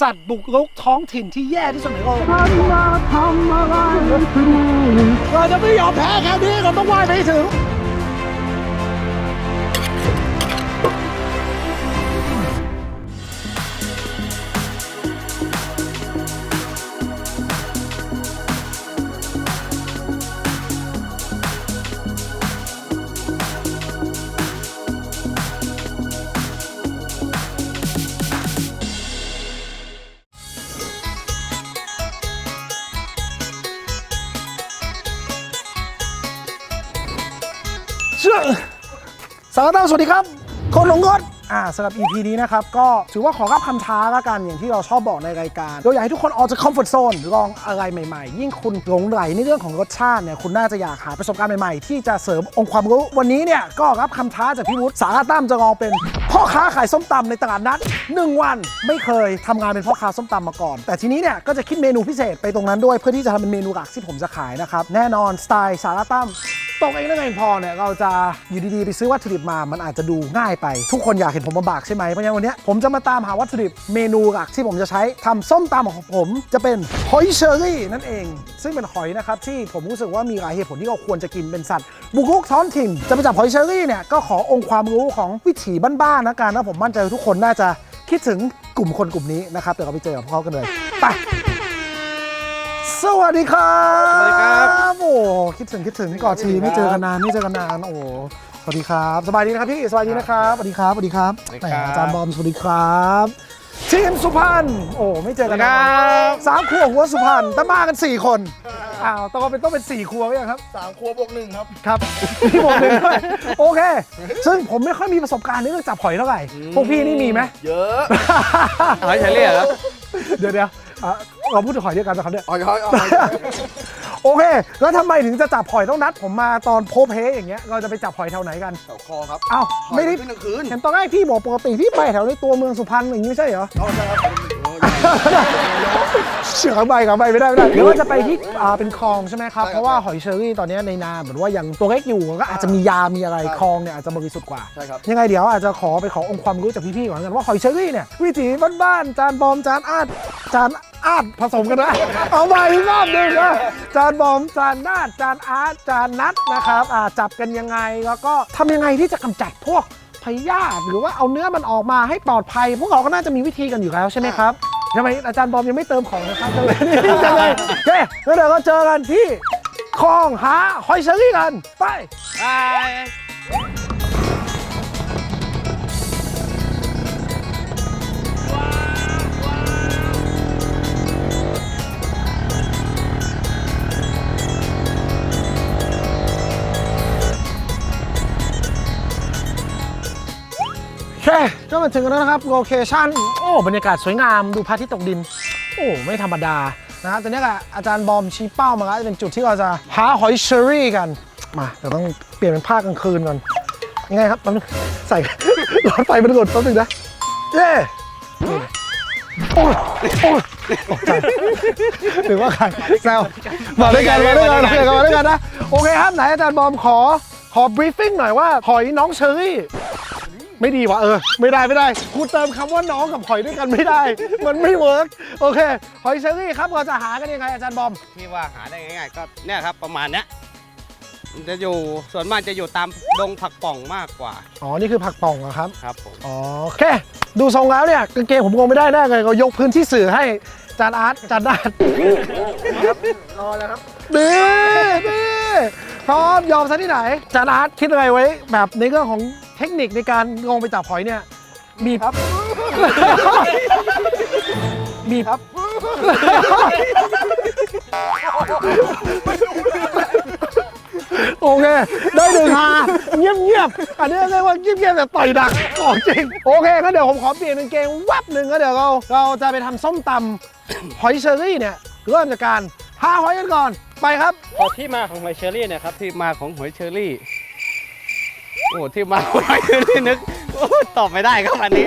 สัตว์บุกรุกท้องถิ่นที่แย่ที่สุดในโลกเราจะไม่ยอมแพ้แค่นี้เราต้องว่ายไปให้ถึง สวัสดีสวัสดีครับคนหลงกดอ่าสำหรับ EP นี้นะครับ ก็ถือว่าขอรับคำท้าละกันอย่างที่เราชอบบอกในรายการโดยอยากให้ทุกคนออกจากคอมฟอร์ทโซนลองอะไรใหม่ๆ ยิ่งคุณหลงไหลในเรื่องของรสชาติเนี่ยคุณน่าจะอยากหาประสบการณ์ใหม่ๆ ที่จะเสริมองค์ความรู้ วันนี้เนี่ยก็รับคำท้าจากพี่วุฒิสาราตั้มจะลองเป็นพ่อค้าขายส้มตำในตลาดนัดหนึ่งวันไม่เคยทำงานเป็นพ่อค้าส้มตำมาก่อน แต่ทีนี้เนี่ยก็จะคิดเมนูพิเศษไปตรงนั้นด้วยเพื่อที่จะทำเป็นเมนูหลักที่ผมจะขายนะครับแน่นอนสไตล์สาราตั้ม ตกเองนั่นเองพอเนี่ยเราจะอยู่ดีๆ ไปซื้อวัตถุดิบมา มันอาจจะดูง่ายไป ทุกคนอยากเห็นผมลำบากใช่ไหมเพราะฉะนั้นวันนี้ผมจะมาตามหาวัตถุดิบเมนูหลักที่ผมจะใช้ทำส้มตำของผมจะเป็นหอยเชอรี่นั่นเอง ซึ่งเป็นหอยนะครับที่ผมรู้สึกว่ามีหลายเหตุผลที่เราควรจะกินเป็นสัตว์บุกรุกท้องถิ่นจะไปจับหอยเชอรี่เนี่ยก็ขอองค์ความรู้ของวิถีบ้านๆนะกันนะผมมั่นใจทุกคนน่าจะคิดถึงกลุ่มคนกลุ่มนี้นะครับเดี๋ยวเราไปเจอกับพวกเขากันเลยไป สวัสดีครับสวัสดีครับโอ้คิดถึงคิดถึงก่อนทีไม่เจอกันนานไม่เจอกันนานโอ้สวัสดีครับสบายดีนะครับพี่สบายดีนะครับสวัสดีครับสวัสดีครับสวัสดีแหมครับอาจารย์บอมสวัสดีครับทีมสุพรรณโอ้ไม่เจอกันนานครับสามครัวหัวสุพรรณแต่มากัน 4 คนอ้าวต้องเป็นต้องเป็น4ครัวไหมยังครับสามครัวบวกหนึ่งครับครับพี่บอกเลยด้วยโอเค ซึ่งผมไม่ค่อยมีประสบการณ์ในเรื่องจับหอยเท่าไหร่พวกพี่นี่มีไหมเยอะหอยเฉลี่ยครับเดี๋ยวเดี๋ยว อะเราพูดถึงหอยเดียวกันนะครับเนี่ย อ๋อยอ๋อยอ๋อยโอเค แล้วทำไมถึงจะจับหอยต้องนัด ผมมาตอนโพเพอย่างเงี้ย เราจะไปจับหอยแถวไหนกัน แถวคอครับเอ้าไม่ได้ขึ้นกลางคืนเห็นตอนแรกพี่บอกปกติพี่ไปแถวในตัวเมืองสุพรรณอย่างนี้ไม่ใช่เหรอ เอาใช่ครับโอ้ยเชื่อไปกับไปไม่ได้ไม่ได้หรือว่าจะไปที่อ่าเป็นคลองใช่ไหมครับ ใช่ครับเพราะว่าหอยเชอรี่ตอนเนี้ยในนาเหมือนว่ายังตัวเล็กอยู่ก็อาจจะมียา มีอะไรใช่ คลองเนี่ยอาจจะบริสุทธิ์กว่า ใช่ครับยังไงเดี๋ยวอาจจะขอไปขอองค์ความรู้จากพี่ๆก่อนกันว่าหอยเชอรี่เนี่ยวิถีบ้านๆจานบอมจานอาดจาน อาดผสมกันนะ เอาใหม่อีกรอบหนึ่งนะจานบอมจานนาดจานอาร์ตจานนัดนะครับอ่าจับกันยังไงแล้วก็ทำยังไงที่จะกำจัดพวกพยาธิหรือว่าเอาเนื้อมันออกมาให้ปลอดภัย พวกเราก็น่าจะมีวิธีกันอยู่แล้วใช่ไหมครับทำไมอาจารย์บอมยังไม่เติมของนะครับจังเลยจังเลยโอเคแล้วเดี๋ยวก็เจอกันที่คลองหาหอยเชอรี่กันไปบา เคก็มาถึงแล้วนะครับโลเคชั่นโอ้บรรยากาศสวยงามดูพระอาทิตย์ตกดิน โอ้ไม่ธรรมดานะฮะตอนนี้ก็อาจารย์บอมชี้เป้ามาแล้วจะเป็นจุดที่เราจะหาหอยเชอรี่กัน มาเดี๋ยวต้องเปลี่ยนเป็นภาคกลางคืนก่อนยังไงครับแป๊บนึงใส่ หลอดไฟมันหลุดแป๊บนึงนะเย้นี่โอ้ยโอ้ยตกใจหรือว่าใครแซวมาด้วยกันมาด้วยกันมาด้วยกันมาด้วยกันนะโอเคครับไหนอาจารย์บอมขอขอบรีฟฟิ้งหน่อยว่าหอยน้องเชอรี่ ไม่ดีว่ะเออ ไม่ได้ไม่ได้กูเติมคำว่าน้องกับหอยด้วยกันไม่ได้ มันไม่เวิร์กโอเค หอยเชอรี่ครับเราจะหากันยังไงอาจารย์บอม ที่ว่าหาได้ง่ายๆก็เนี่ยครับประมาณเนี้ยมันจะอยู่ส่วนมากจะอยู่ตามดงผักป่องมากกว่าอ๋อ นี่คือผักป่องเหรอครับ ครับผมอ๋อโอเค ดูทรงแล้วเนี่ยกางเกงผมคงไม่ได้แน่เลยเรายกพื้นที่สื่อให้จานอาร์ตจานดาดรอแล้วครับ ดีดีพร้อมยอมซะที่ไหนจานอาร์ตคิดอะไรไว้ แบบในเรื่องของ เทคนิคในการลงไปจับหอยเนี่ยมีครับ มีครับ โอเค ได้หนึ่งฮาเงียบเงียบๆอันนี้เรียกว่าเงียบเงียบๆแต่ต่อยดักของจริง โอเคก็เดี๋ยวผมขอเปลี่ยนเป็นเกงแวบหนึ่งก็เดี๋ยวเราเราจะไปทำส้มตำหอยเชอรี่เนี่ยเริ่มจากการหาหอยกันก่อนไปครับ พอที่มาของหอยเชอรี่เนี่ยครับที่มาของหอยเชอรี่ โอ้ที่มาของหอยเชอรี่นึกโอ้ตอบไม่ได้ครับอันนี้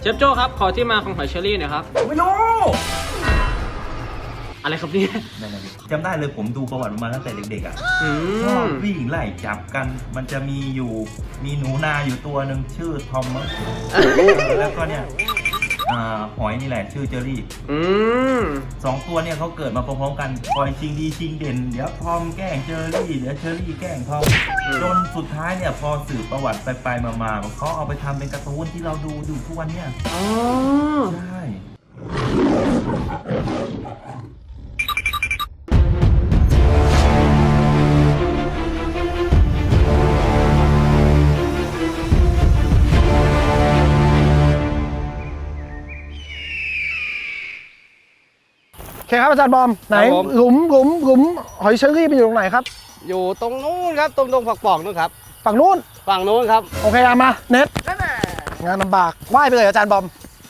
เชฟโจ้ครับ ขอที่มาของหอยเชอรี่หน่อยครับ ไม่รู้ อะไรครับเนี่ยนั่นน่ะสิจำได้เลยผมดูประวัติมาตั้งแต่เด็กๆอะอืชอบมวิ่งไล่จับกัน มันจะมีอยู่มีหนูนาอยู่ตัวหนึ่งชื่อทอมมั้งแล้วก็เนี่ย อ่าหอยนี่แหละชื่อเจอรี่อืม สองตัวเนี่ยเขาเกิดมาพร้อมๆกันคอยชิงดีชิงเด่นเดี๋ยวทอมแกล้งเจอรี่เดี๋ยวเจอรี่แกล้งทอมจนสุดท้ายเนี่ยพอสืบประวัติไปไปๆมาๆเขาเอาไปทำเป็นการ์ตูนที่เราดูอยู่ทุกวันเนี่ยอ๋อ ใช่ คครับอาจารย์บอมไหนหลุมหลุมหลุมหอยเชอรี่มันอยู่ตรงไหนครับ อยู่ตรงนู้นครับตรงตรงฝักปอกนู้นครับ ฝั่งนู้นฝั่งนู้นครับโอเคเอามาเน็ตงานลำบากว่ายไปเลยอาจารย์บอม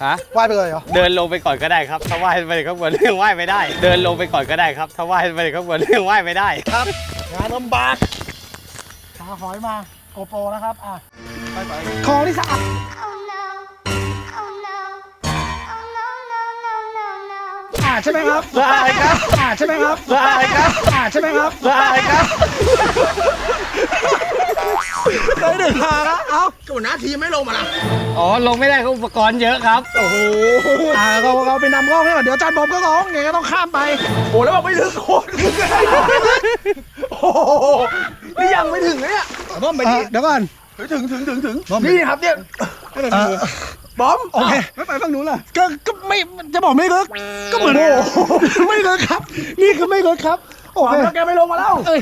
ฮะว่ายไปเลยเหรอเดินลงไปก่อนก็ได้ครับ ถ้าว่ายไปข้างบนเรื่องว่ายไม่ได้ เดินลงไปก่อนก็ได้ครับ ถ้าว่ายไปข้างบนเรื่องว่ายไม่ได้ ครับงานลำบากหาหอยมาโกโปรนะครับอะของที่สะอาด Oh no. Oh อ่าใช่ไหมครับได้ครับอ่าใช่ไหมครับได้ครับอ่าใช่ไหมครับได้ครับเคยเดินทางแล้วเอ้ากูหน้าทีไม่ลงมาละอ๋อ ลงไม่ได้ครับอุปกรณ์เยอะครับ โอ้โหอ่าเราเราไปนำกล้องให้ก่อนเดี๋ยวอาจารย์บอมก็ร้องไงก็ต้องข้ามไป โอ้แล้วบอกไม่ถึงโคตรโอ้โหนี่ยังไม่ถึงเลยเนี่ยบอมไปเอ่ดิอเดี๋ยวก่อนถึงถึงถึงถึงนี่ครับเนี่ย เอ่อบอมโอเคไม่ไปฝั่งนู้นล่ะก็ก็ไม่จะบอกไม่ลึกก็เหมือนไม่ลึกครับ นี่คือไม่ลึกครับโอเคแล้วแกไม่ลงมาแล้วเอ้ย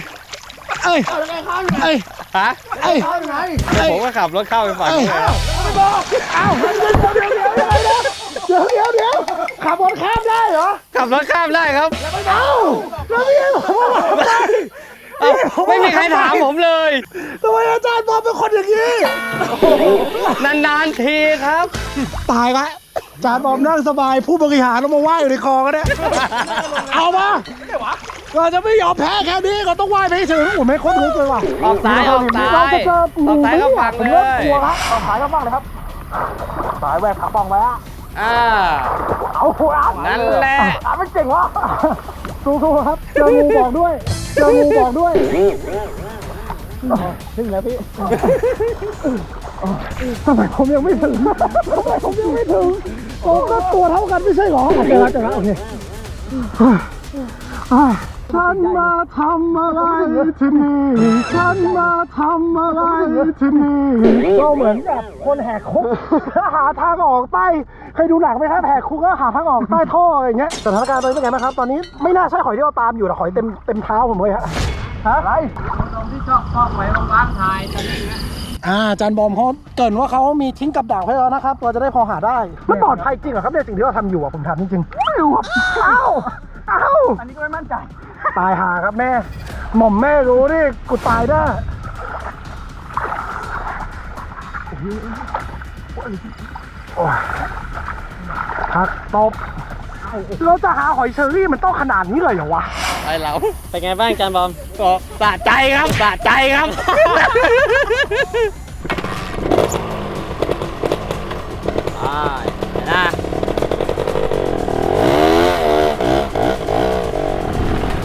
เอ้ยแล้วแกข้ามยังไงเอ้ยฮะเอ้ยข้ามยังไงเดี๋ยวผมก็ขับรถเข้าไปฝั่งนู้นเลยครับไม่บอกอ้าวเดี๋ยวเดี๋ยวเดี๋ยวเดี๋ยวเดี๋ยวเดี๋ยวเดี๋ยวขับรถข้ามได้เหรอขับรถข้ามได้ครับเอ้าแล้วพี่บอกว่าไม่ได้ เอ้าไม่มีใครถามผมเลย ทำไมอาจารย์บอมเป็นคนอย่างนี้ นานๆทีครับ ตายละอาจารย์บอมนั่งสบายผู้บริหารต้องมาไหว้อยู่ในคลองกันเนี่ยเอามาเราจะไม่ยอมแพ้แค่นี้เราต้องไหว้ไปให้ถึงโอ้ไม่โคตรรู้เลยว่ะออกซ้ายออกซ้ายเราจะเจอออกซ้ายก็ฟังผมเลเริ่มยกลัวครับออกซ้ายก็ฟังเลยครับสายแหวกขาปองไว้อะ อ่า เอาหัวนั่นแหละอะมันเจ๋งวะสู้ๆครับ เจองูบอกด้วย เจองูบอกด้วยถึงแล้วพี่ทำไมผมยังไม่ถึงทำไมผมยังไม่ถึงโอ้ก็ตัวเท่ากันไม่ใช่หรอโอเคแล้วเจอแล้วโอเคอะ ฉันมาทำอะไรที่นี่ฉันมาทำอะไรที่นี่ก็เหมือนกับคนแหกคุกหาทางออกใต้เคยดูหนังไหมครับแหกคุกก็หาทางออกใต้ท่ออะไรอย่างเงี้ยสถานการณ์ตอนนี้เป็นไงบ้างครับ ตอนนี้ไม่น่าใช่หอยที่เราตามอยู่แต่หอยเต็มเต็มเท้าผมเลยฮะฮะอะไรที่ชอบชอบไปว่างๆถ่ายตอนนี้อ่าอาจารย์บอมเขาเกรินว่าเขามีทิ้งกับดักไว้แล้วนะครับเราจะได้พอหาได้มันปลอดภัยจริงเหรอครับเนี่ยสิ่งที่เราทำอยู่อะผมถามจริงๆไม่รู้ครับเอ้าเอ้าอันนี้ก็ไม่มั่นใจ ตายหาครับแม่ หม่อมแม่รู้นี่กูตายได้โอ้ยพักตบเราจะหาหอยเชอรี่มันต้องขนาดนี้เลยเหรอวะไปเราเป็นไงบ้างจานบอมก็สะใจครับสะใจครับไปนะ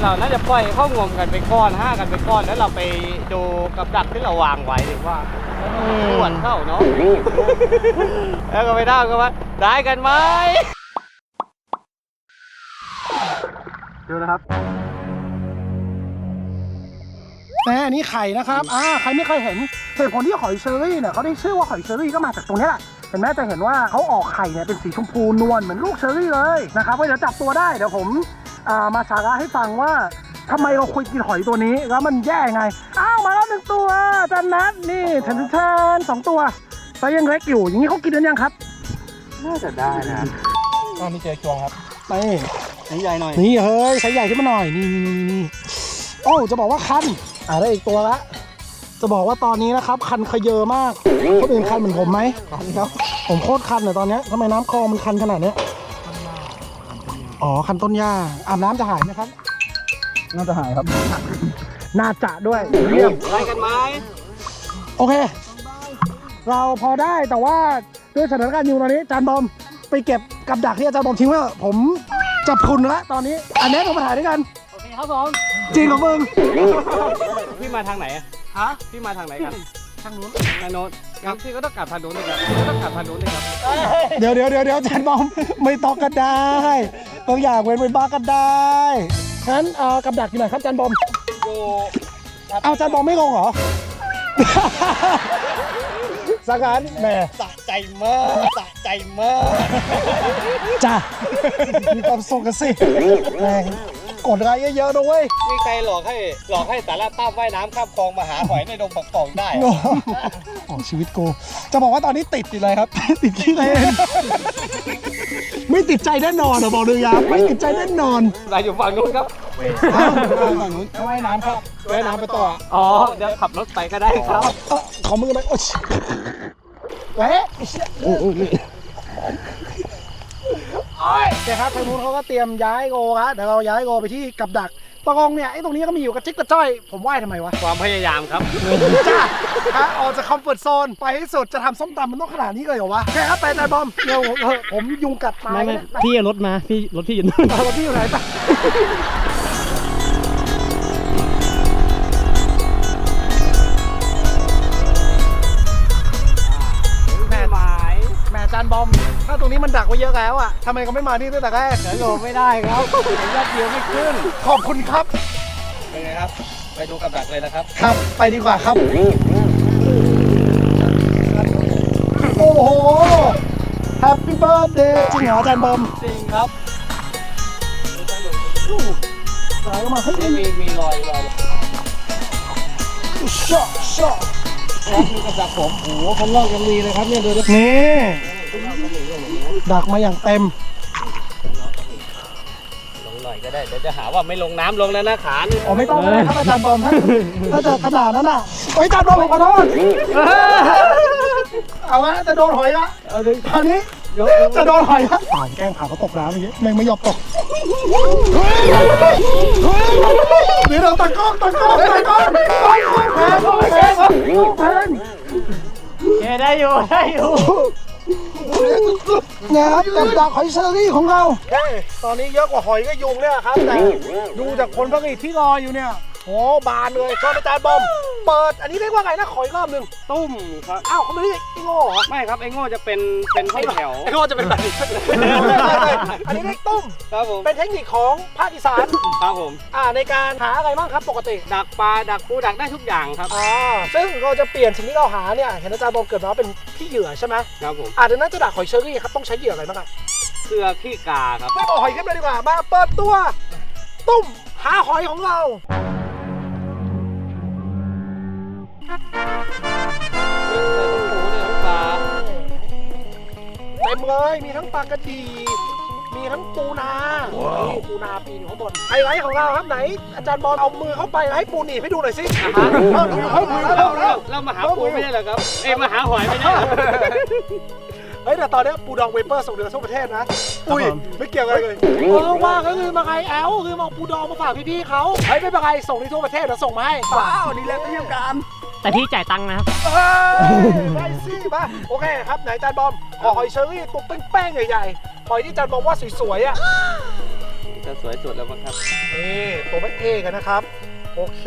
เราน่าจะปล่อยเข้างมกันไปก้อนห้ากันไปก้อนแล้วเราไปดูกับดักที่เราวางไว้ดีกว่าส่วนเข้าเนาะแล้วก็ไปได้ก็ว่าได้กันไหมเดี๋ยวนะครับแหมอันนี้ไข่นะครับ อ่า ใครไม่เคยเห็น เหตุผลที่หอยเชอรี่เนี่ยเขาได้ชื่อว่าหอยเชอรี่ก็มาจากตรงนี้แหละ เห็นไหมจะเห็นว่าเขาออกไข่เนี่ยเป็นสีชมพูนวลเหมือนลูกเชอรี่เลยนะครับก็เดี๋ยวจับตัวได้ เดี๋ยวผม อ่ามาสาระให้ฟังว่าทำไมเราควรกินหอยตัวนี้ แล้วมันแย่ไง อ้าวมาแล้วหนึ่งตัวอาจันนัทนี่เทนเทนสองตัวไซส์ยังเล็กอยู่ อย่างนี้เขากินกันยังครับ น่าจะได้นะอ๋อมีเจอจวงครับนี่นี่ใหญ่หน่อย นี่เฮ้ยไซส์ใหญ่ขึ้นมาหน่อยนี่นี่นี่นี่โอ้จะบอกว่าคันอ่าได้อีกตัวละจะบอกว่าตอนนี้นะครับ คันขยเยอะมากคนอื่นคันเหมือนผมไหมคันครับผมโคตรคันเลยตอนเนี้ยทำไมน้ำคลองมันคันขนาดเนี้ย อ๋อ คันต้นหญ้าอาบน้ำจะหายไหมครับ น่าจะหายครับ น่าจะด้วยเยี่ยมได้กันไหมโอเค เราพอได้แต่ว่าด้วยสถานการณ์อยู่ตอนนี้จานบอมไปเก็บกับดักที่อาจารย์บอมทิ้งไว้เถอะผมจับคุณละตอนนี้ อันนี้เรามาถ่ายด้วยกัน โอเคครับผมจริงของมึงพี่มาทางไหนอะฮะพี่มาทางไหนกันทางนู้นทางโน้นงั้นพี่ก็ต้องกลับทางโน้นเลยครับพี่ก็ต้องกลับทางโน้นเลยครับ เดี๋ยวเดี๋ยวเดี๋ยวเดี๋ยวจานบอมไม่ต้องกันได้ บางอย่างเว้นไว้บ้างกันได้งั้นเอากับดักอยู่ไหนครับจานบอมโยเอาจานบอมไม่งงเหรอ สักการแหม่สะใจมากสะใจมาก จ้ะมีความสุขกันสิแหม่ กดไลค์เยอะๆนะเว้ยมีใครหลอกให้หลอกให้สาระตั้มว่ายน้ำข้ามคลองมาหาหอยในดงปักป่องได้โอ้โหโอ้ชีวิตกู จะบอกว่าตอนนี้ติดอยู่เลยครับ ติดขี้เลนไม่ติดใจแน่นอนอะบอกเลยยาไม่ติดใจแน่นอนเราอยู่ฝั่งนู้นครับฝั่งนู้นว่ายน้ำครับว่ายน้ำไปต่ออ๋อ เดี๋ยวขับรถไปก็ได้ครับ เอ้าขอมือไหมโอ้ยเว้ยไอ้เชี่ ยโอ้ยเดี๋ยวครับทางนู้นเขาก็เตรียมย้ายโกครับเดี๋ยวเราย้ายโกไปที่กับดักตะกองเนี่ยไอ้ตรงนี้ก็มีอยู่กระจิกกระจ้อย ผมว่ายทำไมวะ ความพยายามครับ จ้าฮะออกจากคอมฟอร์ทโซน ไปให้สุดจะทำส้มตำมันต้องขนาดนี้เลยเหรอวะแค่ครับไปแต่บอมเดี๋ยวเออผมยุงกัดตายไม่ไม่นะพี่เอารถมา พี่รถพี่อยู่นู่น เอารถพี่อยู่ไหนปะแม่หมายแหม่จานบอม ถ้าตรงนี้มันดักไว้เยอะแล้วอะทำไมเขาไม่มาที่ตั้งแต่แรกเดี๋ยวโหลไม่ได้ครับเห็นยอดวิวไม่ขึ้น ขอบคุณครับ เป็นไงครับ ไปดูกับดักเลยนะครับ ครับ ไปดีกว่าครับ โอ้โห Happy Birthday จริงเหรออาจารย์บอมจริงครับสายออกมาเฮ้ยมีมีรอยรอยชอชอดูกับดักผมโอ้โหข้างนอกยังมีเลยครับเนี่ยดูดินี่ ดักมาอย่างเต็ม ลงหน่อยก็ได้เดี๋ยวจะหาว่าไม่ลงน้ำลงแล้วนะขานี่อ๋อไม่ต้องเลยครับอาจารย์บอมถ้าถ้าจะขนาดนั้นอะโอ้ยอาจารย์บอมผมขอโทษเอาละจะโดนหอยละตอนนี้จะโดนหอยละป่านแกล้งขาเขาตกน้ำอย่างงี้แม่งไม่ยอมตกเดี๋ยวเราตะก้องตะก้องตะก้องแพงแพงแพงแพงแกได้อยู่ได้อยู่ นะครับกับดักหอยเชอรี่ของเราตอนนี้เยอะกว่าหอยก็ยุงเนี่ยครับแต่ดูจากผลผลิตที่รออยู่เนี่ย โหบานเลยชอบอาจารย์บอม เปิด อันนี้เรียกว่าไงนะ ขอยรอบหนึ่งตุ้มครับ อ้าวเขาไม่เรียกไอ้โง่เหรอไม่ครับไอ้โง่จะเป็นเป็นห้องแถวไอ้โง่จะเป็นแบบนี้อันนี้เรียกตุ้ม ครับผม เป็นเทคนิคของภาคอีสาน ครับผม อ่าในการหาอะไรบ้างครับปกติ ดักปลาดักปูดักได้ทุกอย่างครับ อ่า ซึ่งเราจะเปลี่ยนสิ่งที่เราหาเนี่ย เห็นอาจารย์บอมเกิดมาว่าเป็นขี้เหยื่อใช่ไหมครับผม อ่าดังนั้นจะดักหอยเชอรี่ครับต้องใช้เหยื่ออะไรบ้างอะเครือขี้กาครับไม่บอกหอยขึ้นเลยดีกว่า มาเปิดตัว ตุ้มหาหอยของเรา เต็มเลย มีทั้งปลากระดีมีทั้งปูนานี่ปูนาปีนอยู่ข้างบนไฮไลท์ของเราครับไหน อาจารย์บอลเอามือเข้าไปแล้วให้ปูหนีบให้ดูหน่อยสิเอาดูเอเราเข้าเราแล้วเรามาหาปูไม่ใช่เหรอครับ เอ้ยมาหาหอยไม่ใช่เหรอ เฮ้ยแต่ตอนนี้ปูดองเวเปอร์ส่งเดือทั่วประเทศนะ อุ้ย ไม่เกี่ยวกันเลยเออว่าก็คือมาไงแอลคือมาเอาปูดองมาฝากพี่ๆเขาเฮ้ยไม่เป็นไรส่งที่ทั่วประเทศเดี๋ยวส่งมาให้ ว้าวนี่แหละเตรียมการ แต่พี่จ่ายตังค์นะครับเฮ้ยได้สิมาโอเคครับไหนจานบอมขอหอยเชอรี่ตัวแป้งๆใหญ่ๆหอยที่จานบอมว่าสวยๆอะจะสวยสุดแล้วมั้งครับ นี่ตัวเป็นเอกันนะครับ โอเค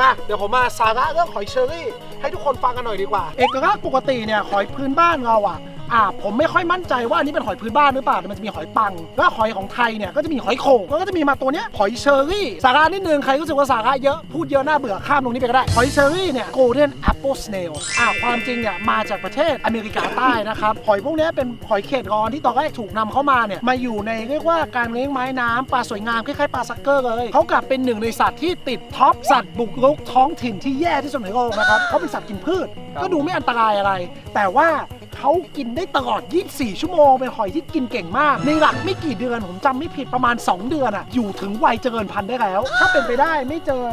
มาเดี๋ยวผมมาสาระเรื่องหอยเชอรี่ ให้ทุกคนฟังกันหน่อยดีกว่า เอกลักษณ์ปกติเนี่ยหอยพื้นบ้านเราอะ อ่าผมไม่ค่อยมั่นใจว่าอันนี้เป็นหอยพื้นบ้านหรือเปล่าแต่มันจะมีหอยปัง แล้วหอยของไทยเนี่ยก็จะมีหอยโข่งแล้วก็จะมีมาตัวเนี้ยหอยเชอรี่ สาระนิดนึงใครรู้สึกว่าสาระเยอะพูดเยอะน่าเบื่อข้ามตรงนี้ไปก็ได้ หอยเชอรี่เนี่ย golden apple snail อ่าความจริงเนี่ยมาจากประเทศอเมริกาใต้นะครับหอยพวกนี้เป็นหอยเขตร้อนที่ตอนแรกถูกนำเข้ามาเนี่ยมาอยู่ในเรียกว่าการเลี้ยงไม้น้ำปลาสวยงามคล้ายๆปลาซักเกอร์เลยเขากลับเป็นหนึ่งในสัตว์ที่ติดท็อปสัตว์บุกรุกท้องถิ่นที่แย่ที่สุดในโลกนะครับเขาเป็นสัตว์กินพืช ก็ดูไม่อันตรายอะไร แต่ว่า เขากินได้ตลอด 24 ชั่วโมง เป็นหอยที่กินเก่งมาก ในหลักไม่กี่เดือน ผมจำไม่ผิดประมาณ 2 เดือนอะอยู่ถึงวัยเจริญพันธุ์ได้แล้ว ถ้าเป็นไปได้ไม่เจอ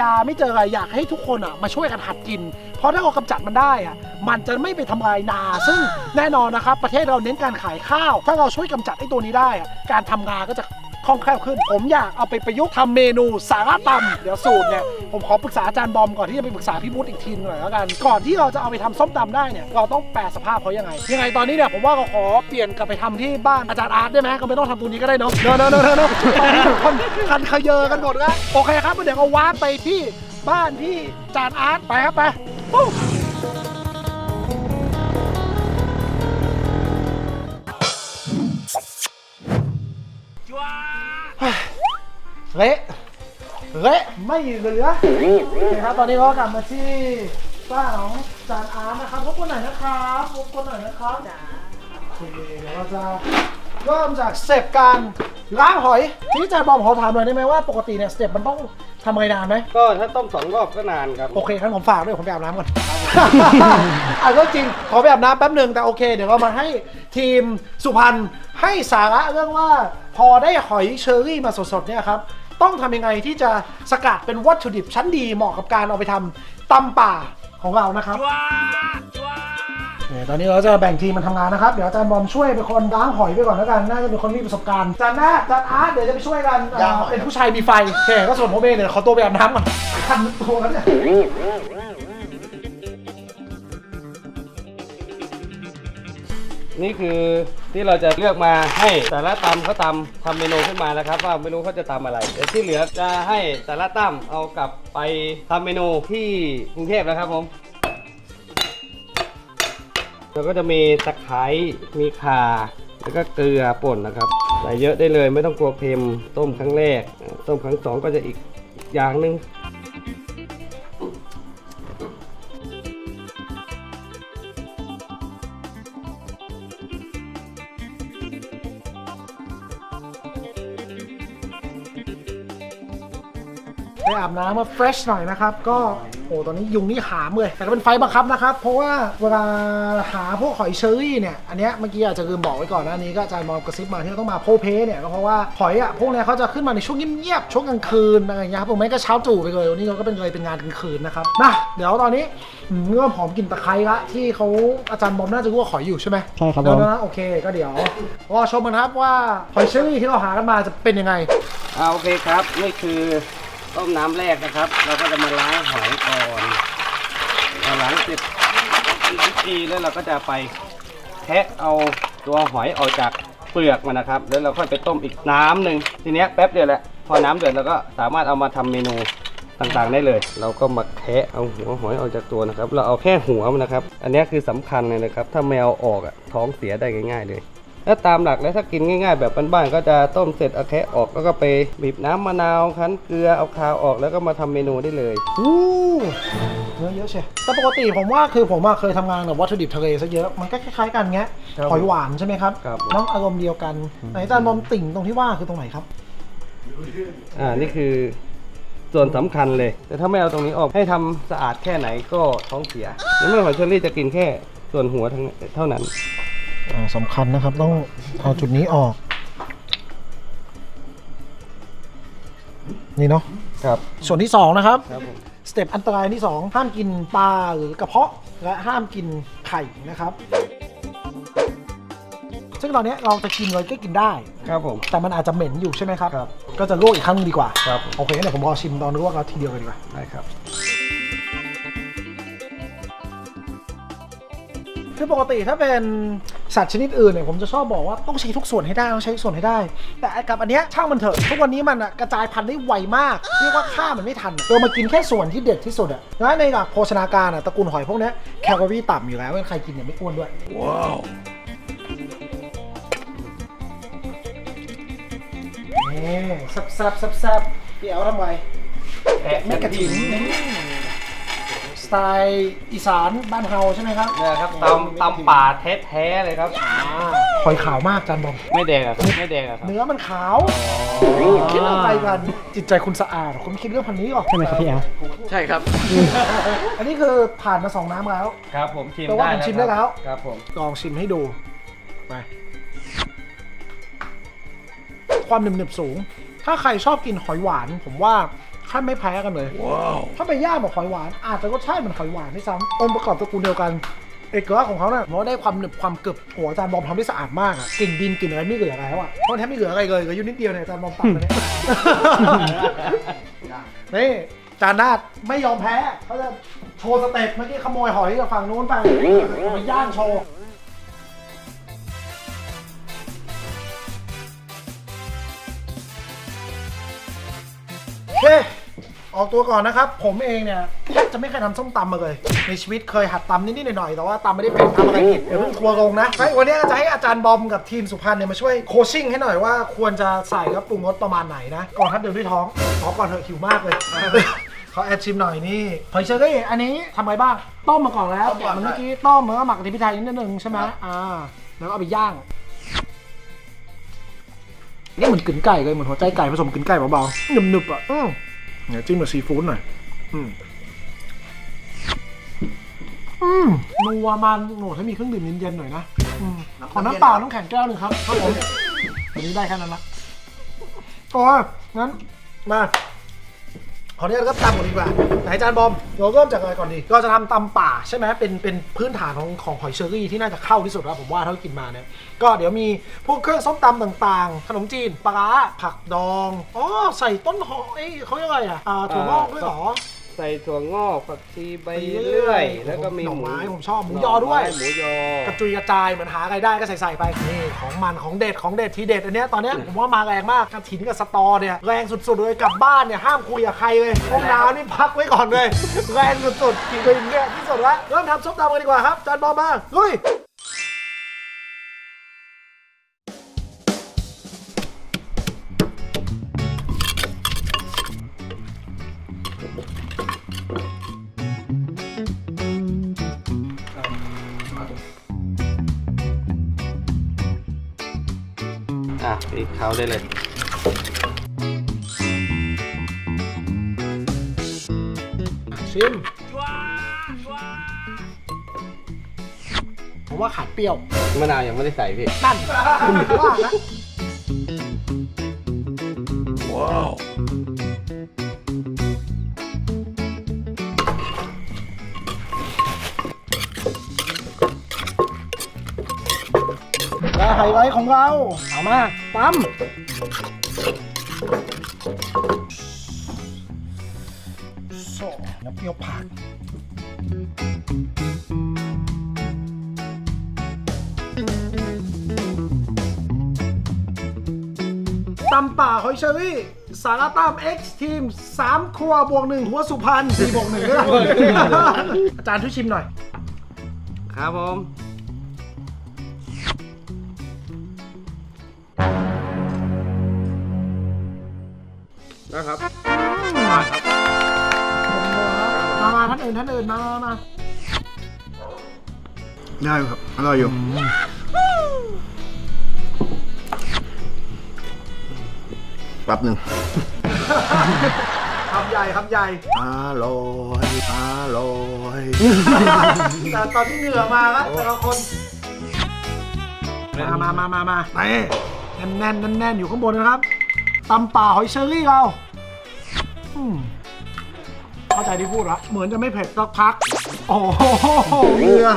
ยาไม่เจออะไรอยากให้ทุกคนอะมาช่วยกันหัดกิน เพราะถ้าเรากำจัดมันได้อะมันจะไม่ไปทำลายนา ซึ่งแน่นอนนะครับประเทศเราเน้นการขายข้าว ถ้าเราช่วยกำจัดไอ้ตัวนี้ได้อะการทำนาก็จะ คล่องแคล่วขึ้น ผมอยากเอาไปประยุกต์ทำเมนูสาระตำเดี๋ยวสูตรเนี่ยผมขอปรึกษาอาจารย์บอมก่อนที่จะไปปรึกษาพี่บุ๊ทอีกทีหนึงหน่อยแล้วกัน ก่อนที่เราจะเอาไปทำส้มตำได้เนี่ยเราต้องแปลสภาพเขายังไง ยังไงตอนนี้เนี่ยผมว่าเราขอเปลี่ยนกลับไปทำที่บ้านอาจารย์อาร์ตได้ไหมก็ไม่ต้องทำตรงนี้ก็ได้เนาะเนอะเนอะเนอะเนอะตอนนี้ทุกคนคันขยเยอกันหมดแล้วโอเคครับเดี๋ยวเราว้าร์ปไปที่บ้านพี่อาจารย์อาร์ตไปครับไปปุ๊บ เละเละไม่เหลือโอเคครับ ตอนนี้ก็กลับมาที่บ้านของจานอาร์ตนะครับรบกวนหน่อยนะครับรบกวนหน่อยนะครับโอเคเดี๋ยวเราจะเริ่มจากสเต็ปการล้างหอยที่จานบอมขอถามหน่อยได้ไหมว่าปกติเนี่ยสเต็ปมันต้องทำไงนานไหม ก็ถ้าต้มสองรอบก็นานครับ โอเคครับผมฝากด้วยผมไปอาบน้ำก่อน อะก็จริงขอไปอาบน้ำแป๊บหนึ่งแต่โอเค เดี๋ยวเรามาให้ทีมสุพรรณให้สาระเรื่องว่าพอได้หอยเชอรี่มาสดๆเนี่ยครับ ต้องทำยังไงที่จะสกัดเป็นวัตถุดิบชั้นดีเหมาะกับการเอาไปทำตำป่าของเรานะครับ เนี่ยตอนนี้เราจะแบ่งทีมมันทำงานนะครับ เดี๋ยวอาจารย์บอมช่วยเป็นคนล้างหอยไปก่อนแล้วกัน น่าจะเป็นคนมีประสบการณ์อาจารย์หน้าอาจารย์อาร์ตเดี๋ยวจะไปช่วยกันเอ่อเป็นผู้ชายมีไฟโอเคก็ส่วนผมเองเดี๋ยวขอตัวไปอาบน้ำก่อนคันตัวแล้วเนี่ย นี่คือที่เราจะเลือกมาให้แต่ละตำเขาตำทำเมนูขึ้นมาแล้วครับ ว่าเมนูเขาจะตำอะไรเดี๋ยวที่เหลือจะให้แต่ละตั้มเอากลับไปทำเมนูที่กรุงเทพนะครับผมแล้วก็จะมีตะไคร้มีข่า แล้วก็เกลือป่นนะครับใส่เยอะได้เลยไม่ต้องกลัวเค็มต้มครั้งแรก ต้มครั้งสองก็จะอีกอย่างหนึ่ง น้ำมาเฟรชหน่อยนะครับ ก็โอ้ตอนนี้ยุงนี่หามเลย แต่ก็เป็นไฟบังคับนะครับ เพราะว่าเวลาหาพวกหอยเชอรี่เนี่ย อันเนี้ยเมื่อกี้อาจจะลืมบอกไว้ก่อนหนะนี้ก็อาจารย์มองกระซิบมาที่เราต้องมาโพเพเนี่ยก็เพราะว่าหอยอะพวกเนี้ยเขาจะขึ้นมาในช่วงเงียบๆช่วงกลางคืนอะไรอย่างเงี้ยครับผมไม่ก็เช้าจู่ไปเลยวันนี้เราก็เป็นเลยเป็นงานกลางคืนนะครับนะเดี๋ยวตอนนี้อืมเริ่มหอมกลิ่นตะไคร้ละที่เขาอาจารย์บอมน่าจะรู้ว่าหอยอยู่ใช่ไหมใช่ครับเดี๋ยวผมนะโอเคก็เดี๋ยวรอชมกันนะครับว่าหอยเชอรี่ที่เราหากันมาจะเป็นยังไงอ่าโอเคครับนี่คือ ต้มน้ำแรกนะครับ เราก็จะมาล้างหอยก่อนพอล้างเสร็จวิธีแล้วเราก็จะไปแคะเอาตัวหอยออกจากเปลือกมันนะครับ แล้วเราค่อยไปต้มอีกน้ำหนึ่งทีเนี้ยแป๊บเดียวแหละพอน้ำเดือดเราก็สามารถเอามาทำเมนูต่างๆได้เลย เราก็มาแคะเอาหัวหอยออกจากตัวนะครับ เราเอาแค่หัวมันนะครับ อันเนี้ยคือสำคัญเลยนะครับ ถ้าไม่เอาออกอะท้องเสียได้ง่าย ๆ เลย ถ้าตามหลักแล้วถ้ากินง่าย ๆ แบบบ้านๆก็จะต้มเสร็จเอาแคะออกแล้วก็ไปบีบน้ำมะนาวคั้นเกลือเอาคาวออกแล้วก็มาทำเมนูได้เลยอู้เนื้อเยอะใช่แต่ปกติผมว่าคือผมอะเคยทำงานกับวัตถุดิบทะเลซะเยอะมันก็คล้ายๆกันเงี้ยครับหอยหวานใช่ไหมครับครับน้ำอารมณ์เดียวกันไหนอาจารย์บอมติ่งตรงที่ว่าคือตรงไหนครับ อ่านี่คือส่วนสำคัญเลย แต่ถ้าไม่เอาตรงนี้ออกให้ทำสะอาดแค่ไหนก็ท้องเสียแล้วเมื่อหอยเชอรี่จะกินแค่ส่วนหัวทั้งเท่านั้น สำคัญนะครับต้องเอาจุดนี้ออก นี่เนาะครับ ส่วนที่สองนะครับครับผมสเต็ปอันตรายที่สองห้ามกินปลาหรือกระเพาะ และห้ามกินไข่นะครับ ซึ่งตอนนี้เราจะกินเลยก็กินได้ ครับผม แต่มันอาจจะเหม็นอยู่ใช่ไหมครับ ครับ ก็จะลวกอีกครั้งหนึงดีกว่า ครับโอเคงั้นเดี๋ยวผมรอชิมตอนลวกแล้วทีเดียวกันดีกว่า ได้ครับ คือปกติถ้าเป็นสัตว์ชนิดอื่นเนี่ยผมจะชอบบอกว่าต้องใช้ทุกส่วนให้ได้ต้องใช้ทุกส่วนให้ได้ แต่กับอันเนี้ยช่างมันเถอะทุกวันนี้มันอะกระจายพันธุ์ได้ไวมากเรียกว่าฆ่ามันไม่ทันเรามากินแค่ส่วนที่เด็ดที่สุดอะแล้วในหลักโภชนาการอะตระกูลหอยพวกเนี้ยแคลอรี่ต่ำอยู่แล้วใครกินเนี่ยไม่อ้วนด้วยว้าวนี่แซ่บแซ่บแซ่บแซ่บพี่แอลทำไงแม่กระถิ่นส ไตล์อีสานบ้านเฮาใช่ไหมครับเนี่ยครับตำตำป่าแท้ๆเลยครับหอยขาวมากจันบอมไม่แดงอะครับไม่แดงอะครับ เนื้อมันขาวคิดอะไรกัน จิตใจคุณสะอาดคุณไม่คิดเรื่องพันนี้หรอใช่ไหมครับพี่แอลใช่ครับ อันนี้คือผ่านมาสองน้ำแล้วครับผมชิมแปลว่าได้ผมชิมได้แล้วครับผมลองชิมให้ดูไปความหนึบๆสูง ถ้าใครชอบกินหอยหวาน ผมว่า ขั้นไม่แพ้กันเลย ถ้าไปย่างแบบหอยหวาน อาจจะรสชาติเหมือนหอยหวานที่ซ้ำองค์ประกอบตระกูลเดียวกัน เอกลักษณ์ของเขาเนี่ยผมว่าได้ความหนึบความกรึบโอ้โหอาจารย์บอมทำได้สะอาดมากอะกลิ่นดินกลิ่นอะไรไม่เหลือแล้วอะเพราะแทบไม่เหลืออะไรเลยเหลืออยู่นิดเดียวเนี่ยอาจารย์บอมตัดไปเนี่ยนี่จานนาดไม่ยอมแพ้เขาจะโชว์สเต็ปเมื่อกี้ขโมยหอยจากฝั่งนู้นไปเอาไปย่างโชว์โอเค ออกตัวก่อนนะครับ ผมเองเนี่ยแทบจะไม่เคยทำส้มตำมาเลย ในชีวิตเคยหัดตำนิดๆหน่อยๆแต่ว่าตำไม่ได้เป็นทำอะไรผิดเดี๋ยวเพิ่งทัวร์ลงนะไอ้วันนี้จะให้อาจารย์บอมกับทีมสุพรรณเนี่ยมาช่วยโคชชิ่งให้หน่อยว่าควรจะใส่และปรุงรสประมาณไหนนะก่อนครับเดินด้วยท้องขอก่อนเถอะหิวมากเลยเขาแอบชิมหน่อยนี่หอยเชอรี่อันนี้ทำไงบ้าง ต้มมาก่อนแล้วต้มก่อนแกะมันเมื่อกี้ต้มแล้วก็หมักกะทิพริกไทยนิดนึงใช่ไหมอ่า แล้วก็เอาไปย่างนี่เหมือนกึ่นไก่เลยเหมือนหัวใจไก่ผสมกึ่นไก่เบาๆหนึบๆอะอืม เดี๋ยวจิ้มกับซีฟู้ดหน่อย อืมอืมนัวมันโหถ้ามีเครื่องดื่มเย็นๆหน่อยนะอืมขอน้ำเปล่าน้ำแข็งแก้วหนึ่งครับครับผมวันนี้ได้แค่นั้นละโอ้ยงั้นมาข ออนุญาตก็ตำก่อนดีกว่าไหนอาจารย์บอมเราเริ่มจากอะไรก่อนดีเราจะทำตำป่าใช่ไหมเป็นเป็นพื้นฐานของของหอยเชอรี่ที่น่าจะเข้าที่สุดแล้วผมว่าเท่าที่กินมาเนี่ยก็เดี๋ยวมีพวกเครื่องส้มตำต่างๆ ขนมจีนปลาร้าผักดองอ๋อใส่ต้นหอมเอ้ยเขาเรียกอะไรอะอ่าถั่วงอกด้วยเหรอ ใส่ถั่วงอกผักชีใบเลื่อย แล้วก็มีหน่อไม้ผมชอบหมูน่ยอด้วยไม้หมูยอกระจุยกระจายเหมือนหาอะไรได้ก็ใส่ใส่ๆไปนี่ของมันของเด็ดของเด็ดทีเด็ดอันเนี้ยตอนเนี้ยผมว่ามาแรงมากกระถินกับสตอเนี่ยแรงสุดๆเลยกลับบ้านเนี่ยห้ามคุยกับใครเลยห้องน้ำนี่พักไว้ก่อนเลยแรงสุดๆกินไปเนี่ยที่สุดละเริ่มทำส้มตำกันดีกว่าครับจานบอมมาลุย เขาได้เลย ชิม ผมว่าขาดเปรี้ยวมะนาวยังไม่ได้ใส่พี่นั่นคุณว่านะ และไฮไลท์ของเรา เอามาปั๊มโซ่น้ำเปรี้ยวผ่านตำป่าหอยเชอรี่ สาระตาม X ทีม3ครัวบวกหนึ่งหัวสุพรรณสี่บวกหนึ่งด้วยอาจารย์ช่วยชิมหน่อย ครับผม นอื่นท่านอื่นมามามาได้ครับอร่อยอยู่แป๊บหนึ่งคำใหญ่คำใหญ่ อร่อยอร่อยแต่ตอนที่เหงื่อมาแล้วแต่ละคน มามามามามาไปแน่นแน่นแน่นแน่นอยู่ข้างบนนะครับตำป่าหอยเชอรี่เราอืม เข้าใจที่พูดละเหมือนจะไม่เผ็ดสักพัก โอ้โหเหงื่อ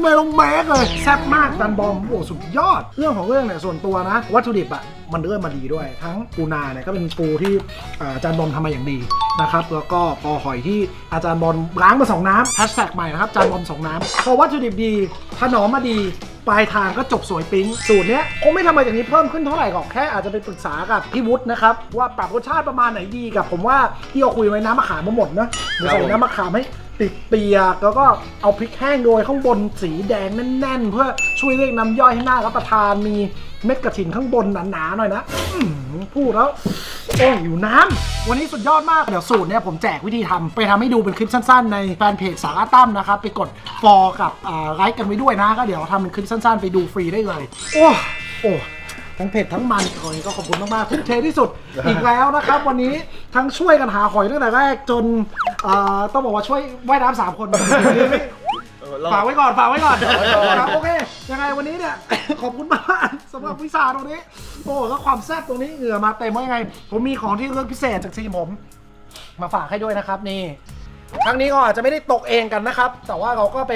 ไม่ลงแม็กเลยแซ่บมากดันบอมโอ้สุดยอด เรื่องของเรื่องเนี่ยส่วนตัวนะ วัตถุดิบอะมันเริ่มมาดีด้วย ทั้งปูนาเนี่ยก็เป็นปูที่อาจารย์บอมทำมาอย่างดีนะครับ แล้วก็ปอหอยที่อาจารย์บอมล้างมาสองน้ำแฮชแท็กใหม่นะครับอาจารย์บอมสองน้ำพอวัตถุดิบดีถนอมมาดีปลายทางก็จบสวยปิ๊งสูตรเนี้ยคงไม่ทำมาจากนี้เพิ่มขึ้นเท่าไหร่หรอกแค่อาจจะไปปรึกษากับพี่วุฒินะครับ ว่าปรับรสชาติประมาณไหนดีกับผมว่าที่เราคุยไว้น้ำมะขามมาหมดนะเดี๋ยวใส่น้ำมะขามให้ เปียกแล้วก็เอาพริกแห้งโรยข้างบนสีแดงแน่น ๆ เพื่อช่วยเรียกน้ำย่อยให้หน่ารับประทานมีเม็ดกระถินข้างบนหนาๆหน่อยนะอื้อหือพูดแล้วโอ้ยอยู่น้ำวันนี้สุดยอดมาก เดี๋ยวสูตรเนี่ยผมแจกวิธีทำไปทำให้ดูเป็นคลิปสั้นๆ ในแฟนเพจสาระตั้มนะครับ ไปกดฟอลกับไลค์กันไว้ด้วยนะก็เดี๋ยวทำเป็นคลิปสั้นๆ ไปดูฟรีได้เลย โอ้โอ้ ทั้งเผ็ดทั้งมันโอ้ยก็ขอบคุณมากๆทุ่มเทที่สุดอีกแล้วนะครับ วันนี้ทั้งช่วยกันหาหอยตั้งแต่แรกจนอ่าต้องบอกว่าช่วยว่ายน้ำสามคน ฝากไว้ก่อนฝากไว้ก่อนครับโอเคยังไงวันนี้เนี่ย ขอบคุณมากสำหรับวิสาตรงนี้โอ้แล้วความแซ่บตรงนี้เหงื่อมาเต็มว่ายังไง ผมมีของที่เลือกพิเศษจากทีมผม มาฝากให้ด้วยนะครับนี่ ครั้งนี้ก็อาจจะไม่ได้ตกเองกันนะครับ แต่ว่าเราก็ไป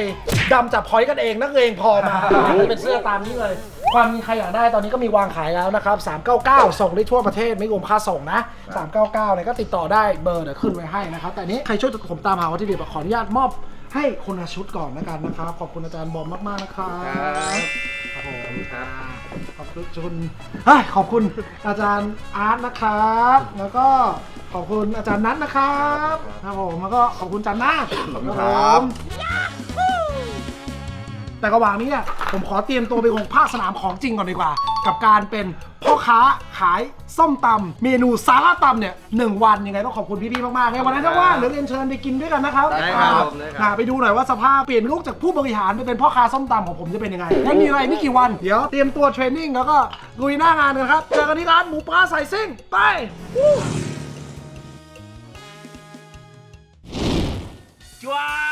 ดำจับพอยต์กันเองนักเลงพอมาเป็นเสื้อตามนี้เลย ความมีใครอยากได้ตอนนี้ก็มีวางขายแล้วนะครับ 399 ส่งได้ทั่วประเทศไม่รวมค่าส่งนะ 399เนี่ยก็ติดต่อได้เบอร์เดี๋ยวขึ้นไว้ให้นะครับ แต่อันนี้ใครช่วยผมตามหาวัตถุดิบขออนุญาตมอบให้คนละชุดก่อนแล้วกันนะครับ ขอบคุณอาจารย์บอมมากๆนะครับครับผมขอบคุณเฮ้ยขอบคุณอาจารย์อาร์ตนะครับ แล้วก็ ขอบคุณอาจารย์นัทนะครับครับผมแล้วก็ขอบคุณอาจารย์นาคขอบคุณครับ ผมแต่ระหว่างนี้เนี่ยผมขอเตรียมตัวไปลงภาคสนามของจริงก่อนดีกว่า กับการเป็นพ่อค้าขายส้มตำเมนูสาระตำเนี่ยหนึ่งวันยังไงต้องขอบคุณพี่ๆมากๆในวันนั้นถ้าว่างเดี๋ยวเรียนเชิญไปกินด้วยกันนะครับได้ครับอ่าผมได้ครับ อ่าไปดูหน่อยว่าสภาพเปลี่ยนลุกจากผู้บริหารไปเป็นพ่อค้าส้มตำของผมจะเป็นยังไงงั้นมีอะไรไม่กี่วันเดี๋ยวเตรียมตัวเทรนนิ่งแล้วก็ลุยหน้างานกันครับเจอกันที่ร้านหมูปลาใส่ซิ่งไป จวา